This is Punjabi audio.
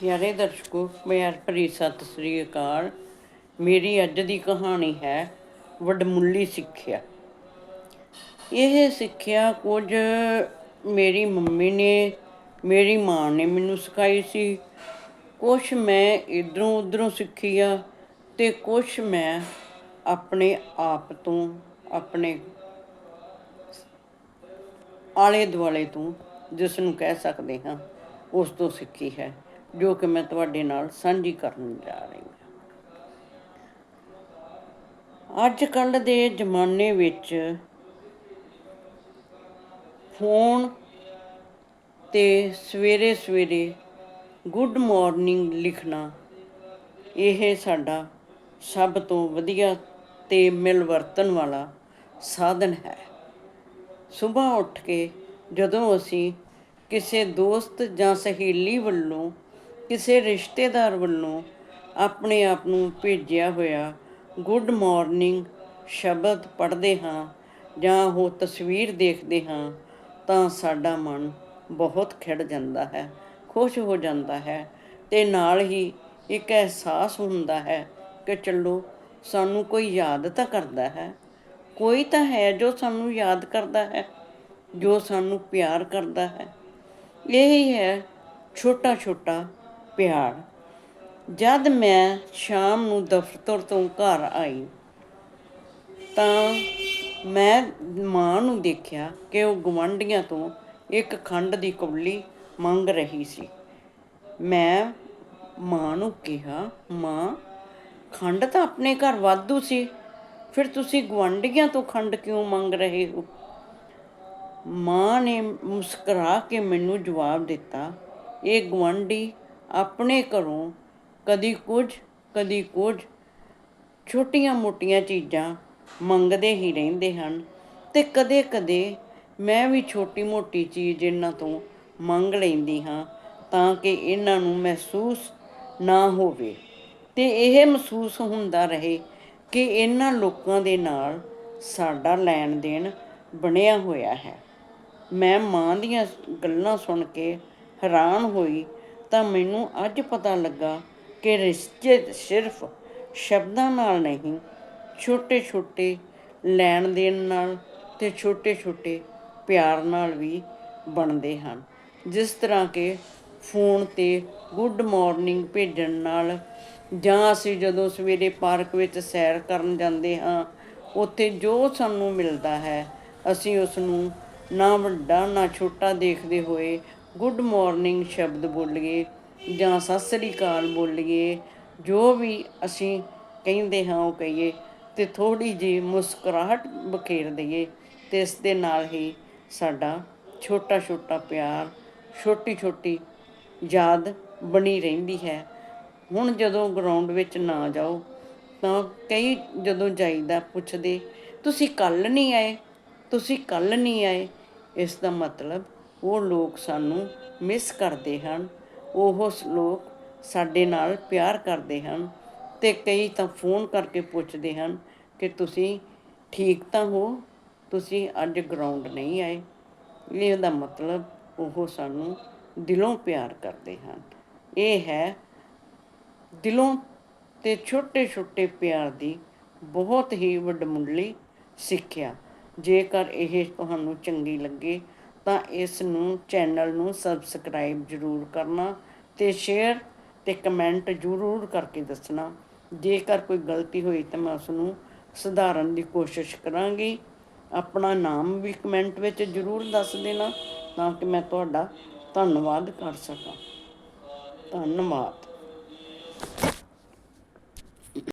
ਪਿਆਰੇ ਦਰਸ਼ਕੋ ਪਿਆਰ ਭਰੀ ਸਤਿ ਸ੍ਰੀ ਅਕਾਲ। ਮੇਰੀ ਅੱਜ ਦੀ ਕਹਾਣੀ ਹੈ, ਵਡਮੁੱਲੀ ਸਿੱਖਿਆ। ਇਹ ਸਿੱਖਿਆ ਕੁਝ ਮੇਰੀ ਮੰਮੀ ਨੇ, ਮੇਰੀ ਮਾਂ ਨੇ ਮੈਨੂੰ ਸਿਖਾਈ ਸੀ। ਕੁਝ ਮੈਂ ਇਧਰੋਂ ਉਧਰੋਂ ਸਿੱਖੀ ਆ ਤੇ ਕੁਝ ਮੈਂ ਆਪਣੇ ਆਪ ਤੋਂ, ਆਪਣੇ ਆਲੇ ਦੁਆਲੇ ਤੋਂ, ਜਿਸ ਨੂੰ ਕਹਿ ਸਕਦੇ ਹਾਂ, ਉਸ ਤੋਂ ਸਿੱਖੀ ਹੈ। ਜੋ ਕਿ ਮੈਂ ਤੁਹਾਡੇ ਨਾਲ ਸਾਂਝੀ ਕਰਨ ਜਾ ਰਹੀ ਹਾਂ। ਅੱਜ ਕੱਲ੍ਹ ਦੇ ਜ਼ਮਾਨੇ ਵਿੱਚ ਫੋਨ ਤੇ ਸਵੇਰੇ ਸਵੇਰੇ ਗੁੱਡ ਮਾਰਨਿੰਗ ਲਿਖਣਾ ਇਹ ਸਾਡਾ ਸਭ ਤੋਂ ਵਧੀਆ ਤੇ ਮਿਲਵਰਤਨ ਵਾਲਾ ਸਾਧਨ ਹੈ। ਸਵੇਰ ਉੱਠ ਕੇ ਜਦੋਂ ਅਸੀਂ ਕਿਸੇ ਦੋਸਤ ਜਾਂ ਸਹੇਲੀ ਵੱਲੋਂ ਕਿਸੇ ਰਿਸ਼ਤੇਦਾਰ ਵੱਲੋਂ ਆਪਣੇ ਆਪ ਨੂੰ ਭੇਜਿਆ ਹੋਇਆ ਗੁੱਡ ਮਾਰਨਿੰਗ ਸ਼ਬਦ ਪੜ੍ਹਦੇ ਹਾਂ ਜਾਂ ਉਹ ਤਸਵੀਰ ਦੇਖਦੇ ਹਾਂ ਤਾਂ ਸਾਡਾ ਮਨ ਬਹੁਤ ਖਿੜ ਜਾਂਦਾ ਹੈ, ਖੁਸ਼ ਹੋ ਜਾਂਦਾ ਹੈ ਤੇ ਨਾਲ ਹੀ ਇੱਕ ਅਹਿਸਾਸ ਹੁੰਦਾ ਹੈ ਕਿ ਚਲੋ ਸਾਨੂੰ ਕੋਈ ਯਾਦ ਤਾਂ ਕਰਦਾ ਹੈ, ਕੋਈ ਤਾਂ ਹੈ ਜੋ ਸਾਨੂੰ ਯਾਦ ਕਰਦਾ ਹੈ, ਜੋ ਸਾਨੂੰ ਪਿਆਰ ਕਰਦਾ ਹੈ। ਇਹ ਹੀ ਹੈ ਛੋਟਾ ਛੋਟਾ ਪਿਆਰ। ਜਦ ਮੈਂ ਸ਼ਾਮ ਨੂੰ ਦਫ਼ਤਰ ਤੋਂ ਘਰ ਆਈ, ਤਾਂ ਮੈਂ ਮਾਂ ਨੂੰ ਦੇਖਿਆ ਕਿ ਉਹ ਗਵੰਡੀਆਂ ਤੋਂ ਇੱਕ ਖੰਡ ਦੀ ਕੌਲੀ ਮੰਗ ਰਹੀ ਸੀ। ਮੈਂ ਮਾਂ ਨੂੰ ਕਿਹਾ, ਮਾਂ, ਖੰਡ ਤਾਂ ਆਪਣੇ ਘਰ ਵਾਧੂ ਸੀ, ਫਿਰ ਤੁਸੀਂ ਗਵੰਡੀਆਂ ਤੋਂ ਖੰਡ ਕਿਉਂ ਮੰਗ ਰਹੇ ਹੋ? ਮਾਂ ਨੇ ਮੁਸਕਰਾ ਕੇ ਮੈਨੂੰ ਜਵਾਬ ਦਿੱਤਾ, ਇਹ ਗਵੰਡੀ ਆਪਣੇ ਘਰੋਂ ਕਦੀ ਕੁਝ ਕਦੀ ਕੁਝ ਛੋਟੀਆਂ-ਮੋਟੀਆਂ ਚੀਜ਼ਾਂ ਮੰਗਦੇ ਹੀ ਰਹਿੰਦੇ ਹਨ ਤੇ ਕਦੇ-ਕਦੇ ਮੈਂ ਵੀ ਛੋਟੀ-ਮੋਟੀ ਚੀਜ਼ ਇਹਨਾਂ ਤੋਂ ਮੰਗ ਲੈਂਦੀ ਹਾਂ ਤਾਂ ਕਿ ਇਹਨਾਂ ਨੂੰ ਮਹਿਸੂਸ ਨਾ ਹੋਵੇ ਤੇ ਇਹ ਮਹਿਸੂਸ ਹੁੰਦਾ ਰਹੇ ਕਿ ਇਹਨਾਂ ਲੋਕਾਂ ਦੇ ਨਾਲ ਸਾਡਾ ਲੈਣ ਦੇਣ ਬਣਿਆ ਹੋਇਆ ਹੈ। ਮੈਂ ਮਾਂ ਦੀਆਂ ਗੱਲਾਂ ਸੁਣ ਕੇ ਹੈਰਾਨ ਹੋਈ ਤਾਂ ਮੈਨੂੰ ਅੱਜ ਪਤਾ ਲੱਗਾ ਕਿ ਰਿਸ਼ਤੇ ਸਿਰਫ ਸ਼ਬਦਾਂ ਨਾਲ ਨਹੀਂ ਛੋਟੇ ਛੋਟੇ ਲੈਣ ਦੇਣ ਨਾਲ ਤੇ ਛੋਟੇ ਛੋਟੇ ਪਿਆਰ ਨਾਲ ਵੀ ਬਣਦੇ ਹਨ। ਜਿਸ ਤਰ੍ਹਾਂ ਕਿ ਫੋਨ ਤੇ ਗੁੱਡ ਮਾਰਨਿੰਗ ਭੇਜਣ ਨਾਲ ਜਾਂ ਅਸੀਂ ਜਦੋਂ ਸਵੇਰੇ ਪਾਰਕ ਵਿੱਚ ਸੈਰ ਕਰਨ ਜਾਂਦੇ ਹਾਂ, ਉੱਥੇ ਜੋ ਸਾਨੂੰ ਮਿਲਦਾ ਹੈ, ਅਸੀਂ ਉਸ ਨੂੰ ਨਾ ਵੱਡਾ ਨਾ ਛੋਟਾ ਦੇਖਦੇ ਹੋਏ ਗੁੱਡ ਮਾਰਨਿੰਗ ਸ਼ਬਦ ਬੋਲੀਏ ਜਾਂ ਸਤਿ ਸ੍ਰੀ ਅਕਾਲ ਬੋਲੀਏ ਜੋ ਵੀ ਅਸੀਂ ਕਹਿੰਦੇ ਹਾਂ ਉਹ ਕਹੀਏ ਤੇ ਥੋੜੀ ਜੀ ਮੁਸਕਰਾਹਟ ਬਖੇਰ ਦਈਏ ਤੇ ਇਸ ਦੇ ਨਾਲ ਹੀ ਸਾਡਾ ਛੋਟਾ ਛੋਟਾ ਪਿਆਰ, ਛੋਟੀ ਛੋਟੀ ਯਾਦ ਬਣੀ ਰਹਿੰਦੀ ਹੈ। ਹੁਣ ਜਦੋਂ ਗਰਾਊਂਡ ਵਿੱਚ ਨਾ ਜਾਓ ਤਾਂ ਕਈ ਜਦੋਂ ਜਾਈਦਾ ਪੁੱਛਦੇ, ਤੁਸੀਂ ਕੱਲ ਨਹੀਂ ਆਏ? ਤੁਸੀਂ ਕੱਲ ਨਹੀਂ ਆਏ। ਇਸ ਦਾ ਮਤਲਬ ਉਹ ਲੋਕ ਸਾਨੂੰ ਮਿਸ ਕਰਦੇ ਹਨ। ਉਹ ਲੋਕ ਸਾਡੇ ਨਾਲ ਪਿਆਰ ਕਰਦੇ ਹਨ ਤੇ ਕਈ ਤਾਂ ਫੋਨ ਕਰਕੇ ਪੁੱਛਦੇ ਹਨ ਕਿ ਤੁਸੀਂ ਠੀਕ ਤਾਂ ਹੋ? ਤੁਸੀਂ ਅੱਜ ਗਰਾਊਂਡ ਨਹੀਂ ਆਏ। ਇਹਦਾ ਮਤਲਬ ਉਹ ਸਾਨੂੰ ਦਿਲੋਂ ਪਿਆਰ ਕਰਦੇ ਹਨ। ਇਹ ਹੈ ਦਿਲੋਂ ਤੇ ਛੋਟੇ ਛੋਟੇ ਪਿਆਰ ਦੀ ਬਹੁਤ ਹੀ ਵੱਡਮੁੱਲੀ ਸਿੱਖਿਆ। ਜੇਕਰ ਇਹ ਤੁਹਾਨੂੰ ਚੰਗੀ ਲੱਗੇ ਤਾਂ ਇਸ ਨੂੰ ਚੈਨਲ ਨੂੰ ਸਬਸਕ੍ਰਾਈਬ ਜ਼ਰੂਰ ਕਰਨਾ ਤੇ ਸ਼ੇਅਰ ਤੇ ਕਮੈਂਟ ਜ਼ਰੂਰ ਕਰਕੇ ਦੱਸਣਾ। ਜੇਕਰ ਕੋਈ ਗਲਤੀ ਹੋਈ ਤਾਂ ਮੈਂ ਉਸ ਨੂੰ ਸੁਧਾਰਨ ਦੀ ਕੋਸ਼ਿਸ਼ ਕਰਾਂਗੀ। ਆਪਣਾ ਨਾਮ ਵੀ ਕਮੈਂਟ ਵਿੱਚ ਜ਼ਰੂਰ ਦੱਸ ਦੇਣਾ ਤਾਂ ਕਿ ਮੈਂ ਤੁਹਾਡਾ ਧੰਨਵਾਦ ਕਰ ਸਕਾਂ। ਧੰਨਵਾਦ।